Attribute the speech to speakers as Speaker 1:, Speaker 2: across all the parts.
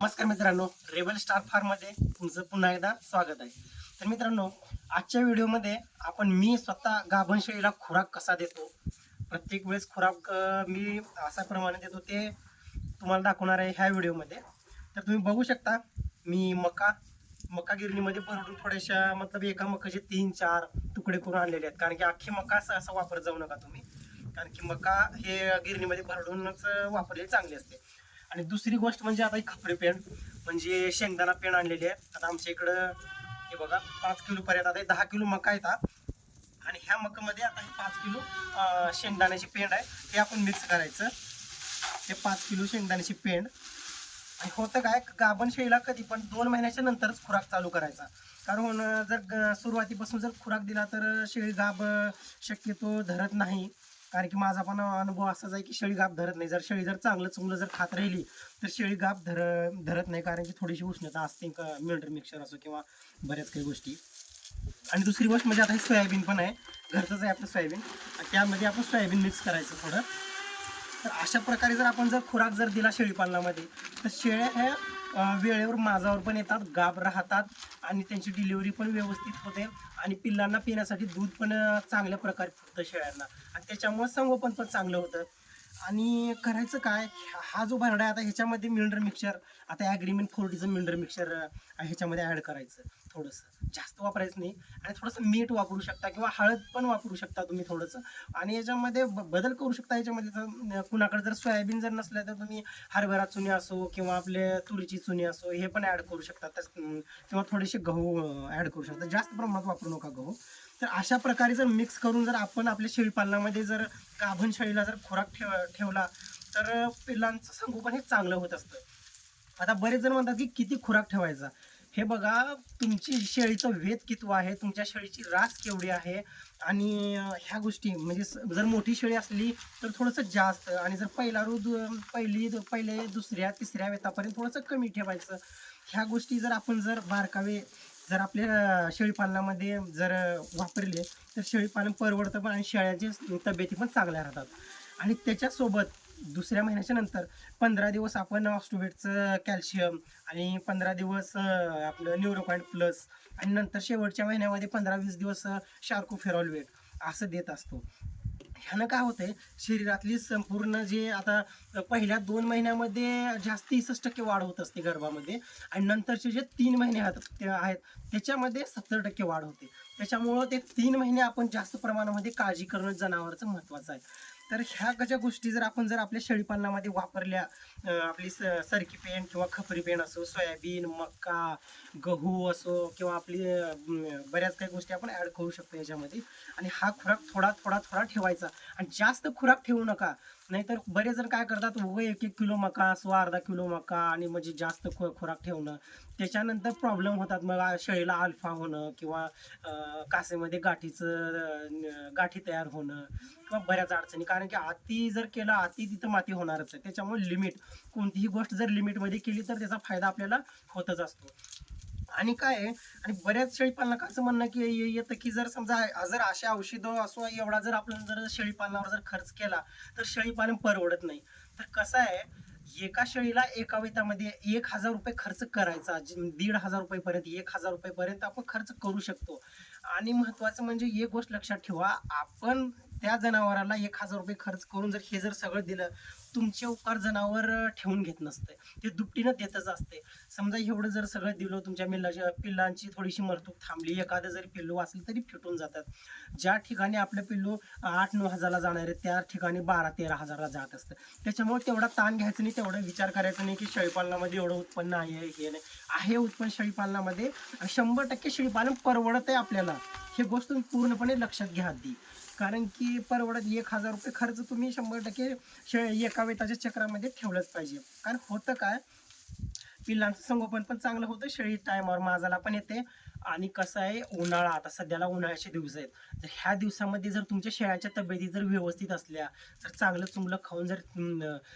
Speaker 1: नमस्कार मित्रांनो rebel star फार्ममध्ये तुमचं पुन्हा एकदा स्वागत आहे. तर मित्रांनो आजच्या व्हिडिओमध्ये आपण मी स्वतः गाभण खुराक कसा देतो? प्रत्येक वेळेस खुराक मी असा प्रमाणे देतो ते तुम्हाला दाखवणार आहे ह्या व्हिडिओमध्ये. तर तुम्ही बघू शकता मी मका मका गिरणीमध्ये भरडून थोड्याशा मतलब एका मकाचे तीन चार तुकडे करून आणलेले आहेत. कारण की अख्खी मका असं असं वापरत जाऊ नका तुम्ही. कारण की मका हे गिरणीमध्ये भरडूनच वापरले चांगले असते. आणि दुसरी गोष्ट म्हणजे आता खपरे खपरी पेंड म्हणजे शेंगदाणा पेंड आणलेली आहे. आता आमच्या इकडं हे बघा पाच किलो पर्यंत आता दहा किलो मका येतात आणि ह्या मकामध्ये आता हे पाच किलो शेंगदाण्याची पेंड आहे. ते आपण मिक्स करायचं. हे पाच किलो शेंगदाण्याची पेंड. आणि होतं काय गाभण शेळीला कधी पण दोन महिन्याच्या नंतरच खुराक चालू करायचा. कारण जर ग- सुरुवातीपासून जर खुराक दिला तर शेळी गाभ शक्यतो धरत नाही. कारण की माझा पण अनुभव असाच आहे की शेळी गाप धरत नाही. जर शेळी जर चांगलं चुंगलं जर खात राहिली तर शेळी गाप धर धरत नाही. कारण की थोडीशी उष्णता असते का मिक्सर असो किंवा बऱ्याच काही गोष्टी. आणि दुसरी गोष्ट म्हणजे आता हे सोयाबीन पण आहे. घरचंच आहे आपलं सोयाबीन. त्यामध्ये आपण सोयाबीन मिक्स करायचं थोडं. तर अशा प्रकारे जर आपण जर खुराक जर दिला शेळीपालनामध्ये तर शेळ्या ह्या वेळेवर माझावर पण येतात गाब राहतात आणि त्यांची डिलिव्हरी पण व्यवस्थित होते आणि पिल्लांना पिण्यासाठी दूध पण चांगल्या प्रकारे फुटतं शेळ्यांना. आणि त्याच्यामुळे संगोपन पण चांगलं होतं. आणि करायचं काय? हा जो भरडा आहे आता ह्याच्यामध्ये मिनरल मिक्सर आता ॲग्रीमेंट फोर्टीचं मिनरल मिक्सर ह्याच्यामध्ये ॲड करायचं थोडंसं. जास्त वापरायचं नाही आणि थोडंसं मीठ वापरू शकता किंवा हळद पण वापरू शकता तुम्ही थोडंसं. आणि याच्यामध्ये ब- बदल करू शकता याच्यामध्ये जर कुणाकडे जर सोयाबीन जर नसलं तर तुम्ही हरभरा चुनी असो किंवा आपले तुरीची चुनी असो हे पण ॲड करू शकता. तस किंवा थोडेसे गहू ॲड करू शकता. जास्त प्रमाणात वापरू नका गहू. तर अशा प्रकारे जर मिक्स करून जर आपण आपल्या शेळीपालनामध्ये जर गाभण शेळीला जर खुराक ठेव ठेवला तर पिल्लांचं संगोपन हे चांगलं होत असतं. आता बरेच जण म्हणतात की किती खुराक ठेवायचा? हे बघा तुमची शेळीचं वेद कितवं आहे? तुमच्या शेळीची रास केवढी आहे? आणि ह्या गोष्टी म्हणजे स- जर मोठी शेळी असली तर थोडंसं जास्त आणि जर पहिला रू पहिली पहिले दुसऱ्या तिसऱ्या वेतापर्यंत थोडंसं कमी ठेवायचं. ह्या गोष्टी जर आपण जर बारकावे जर आपल्या शेळीपालनामध्ये जर वापरले तर शेळीपालन परवडतं पण आणि शेळ्याचे तब्येती पण चांगल्या राहतात. आणि त्याच्यासोबत दुसऱ्या महिन्याच्या नंतर पंधरा दिवस आपण ऑस्टोबेटचं कॅल्शियम आणि पंधरा दिवस आपलं न्यूरोपॉईंट प्लस आणि नंतर शेवटच्या महिन्यामध्ये पंधरा वीस दिवस शार्को फेरॉलवेट असं देत असतो. ह्यानं काय होतंय शरीरातली संपूर्ण जे आता पहिल्या दोन महिन्यामध्ये जास्तीस टक्के वाढ होत असते गर्भामध्ये आणि नंतरचे जे तीन महिने आहेत आहेत त्याच्यामध्ये सत्तर टक्के वाढ होते. त्याच्यामुळं ते तीन महिने आपण जास्त प्रमाणामध्ये काळजी करणं जनावरचं महत्त्वाचं आहे. तर ह्या ज्या गोष्टी जर आपण जर आपल्या शेळीपालनामध्ये वापरल्या आपली स सरकी पेन किंवा खपरी पेन असो सोयाबीन मका गहू असो किंवा आपली बऱ्याच काही गोष्टी आपण ॲड करू शकतो याच्यामध्ये. आणि हा खुराक थोडा थोडा थोडा ठेवायचा. आणि जास्त खुराक ठेवू नका. नाहीतर बरेच जण काय करतात उभं एक एक किलो मका असो अर्धा किलो मका आणि म्हणजे जास्त खो खोराक ठेवणं त्याच्यानंतर प्रॉब्लेम होतात. मग शेळीला अल्फा होणं किंवा कासेमध्ये गाठीचं गाठी तयार होणं किंवा बऱ्याच अडचणी. कारण की अति जर केलं अति तिथं माती होणारच आहे. त्याच्यामुळे लिमिट कोणतीही गोष्ट जर लिमिटमध्ये केली तर त्याचा फायदा आपल्याला होतच असतो. आणि काय आहे आणि बऱ्याच शेळीपालनाचं म्हणणं की येतं की जर समजा जर अशा औषधं असो एवढा जर आपण जर शेळीपालनावर जर खर्च केला तर शेळीपालन परवडत नाही. तर कसं आहे एका शेळीला एका वेतामध्ये एक हजार रुपये खर्च करायचा दीड हजार रुपयेपर्यंत एक हजार रुपयेपर्यंत आपण खर्च करू शकतो. आणि महत्वाचं म्हणजे एक गोष्ट लक्षात ठेवा आपण त्या जनावराला एक हजार रुपये खर्च करून जर हे जर सगळं दिलं तुमचे उपकार जनावर ठेवून घेत नसते. ते दुपटीनं देतच असते. समजा एवढं जर सगळं दिलं तुमच्या मिल्लाच्या पिल्लांची थोडीशी मरतूक थांबली एखादं जरी पिल्लू असेल तरी फिटून जातात. ज्या ठिकाणी आपलं पिल्लू आठ नऊ हजारला जाणार आहे त्या ठिकाणी बारा तेरा हजारला जात असतं. त्याच्यामुळे तेवढा ताण घ्यायचा नाही तेवढा विचार करायचा नाही की शेळीपालनामध्ये एवढं उत्पन्न आहे हे नाही. आहे उत्पन्न शेळीपालनामध्ये शंभर टक्के शेळीपालन परवडत आहे आपल्याला. हे गोष्ट तुम्ही पूर्णपणे लक्षात घ्या आधी. कारण की परवडत एक हजार रुपये खर्च तुम्ही शंभर टक्के शे एका वेताच्या चक्रामध्ये ठेवलंच पाहिजे. कारण होतं काय? पिल्लांचं संगोपन पण चांगलं होतं शेळी टायमावर माझाला पण येते. आणि कसं आहे उन्हाळा आता सध्याला उन्हाळ्याचे दिवस आहेत. तर ह्या दिवसामध्ये जर तुमच्या शेळ्याच्या तब्येती जर व्यवस्थित असल्या तर चांगलं चुंबलं खाऊन जर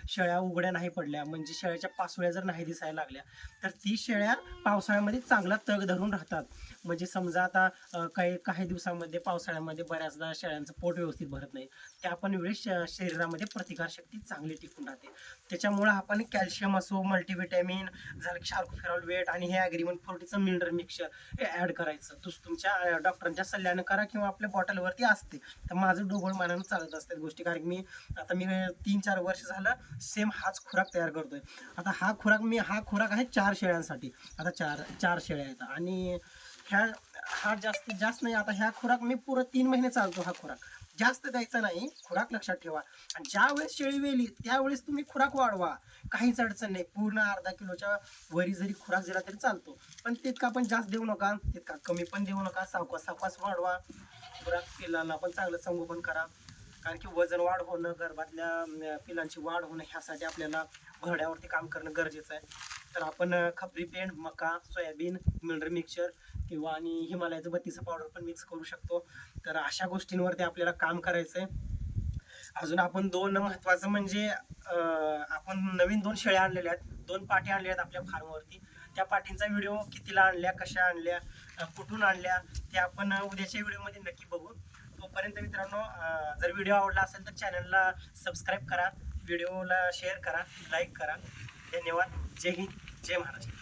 Speaker 1: शेळ्या उघड्या नाही पडल्या म्हणजे शेळ्याच्या पासोळ्या जर नाही दिसायला लागल्या तर ती शेळ्या पावसाळ्यामध्ये चांगला तग धरून राहतात. म्हणजे समजा आता काही काही दिवसामध्ये पावसाळ्यामध्ये बऱ्याचदा शेळ्यांचं पोट व्यवस्थित भरत नाही. त्या पण वेळेस श- शरीरामध्ये प्रतिकारशक्ती चांगली टिकून राहते. त्याच्यामुळं आपण कॅल्शियम असो मल्टीव्हिटॅमिन झालं शार्कोफेरॉल वेट आणि हे ॲग्रीमेंट फोर्टीचं मिनरल मिक्सर हे ॲड करायचं. तू तुमच्या डॉक्टरांच्या सल्ल्यानं करा किंवा आपल्या बॉटलवरती असते. तर माझं डोबळ मानानं चालत असतात गोष्टी. कारण मी आता मी तीन चार वर्ष झालं सेम हाच खुराक तयार करतोय. आता हा खुराक मी हा खुराक आहे चार शेळ्यांसाठी. आता चार चार शेळ्या आहेत. आणि ह्या हा जास्तीत जास्त नाही आता ह्या खुराक मी पुरं तीन महिने चालतो हा खुराक. जास्त द्यायचा नाही खुराक लक्षात ठेवा. आणि ज्या वेळेस शेळी वेली त्यावेळेस तुम्ही खुराक वाढवा. काहीच अडचण नाही. पूर्ण अर्धा किलोच्या वरी जरी खुराक दिला तरी चालतो. पण तितका पण जास्त देऊ नका. तितका कमी पण देऊ नका. सावकास सावकास वाढवा. खुराक पिल्लांना पण चांगलं संगोपन करा. कारण की वजन वाढ होणं गर्भातल्या पिलांची वाढ होणं ह्यासाठी आपल्याला घोड्यावरती काम करणं गरजेचं आहे. तर आपण खपरी पेंड मका सोयाबीन मिनरल मिक्सचर किंवा आणि हिमालयाचं बत्तीचं पावडर पण मिक्स करू शकतो. तर अशा गोष्टींवरती आपल्याला काम करायचं आहे. अजून आपण दोन महत्वाचं म्हणजे आपण नवीन दोन शेळ्या आणलेल्या आहेत. दोन पाटी आणल्या आहेत आपल्या फार्मवरती. त्या पाठींचा व्हिडिओ कितीला आणल्या कशा आणल्या कुठून आणल्या ते आपण उद्याच्या व्हिडिओमध्ये नक्की बघू. तोपर्यंत मित्रांनो जर व्हिडिओ आवडला असेल तर चॅनलला सबस्क्राईब करा. व्हिडिओला शेअर करा लाईक करा. धन्यवाद. जय हिंद. जय महाराष्ट्र.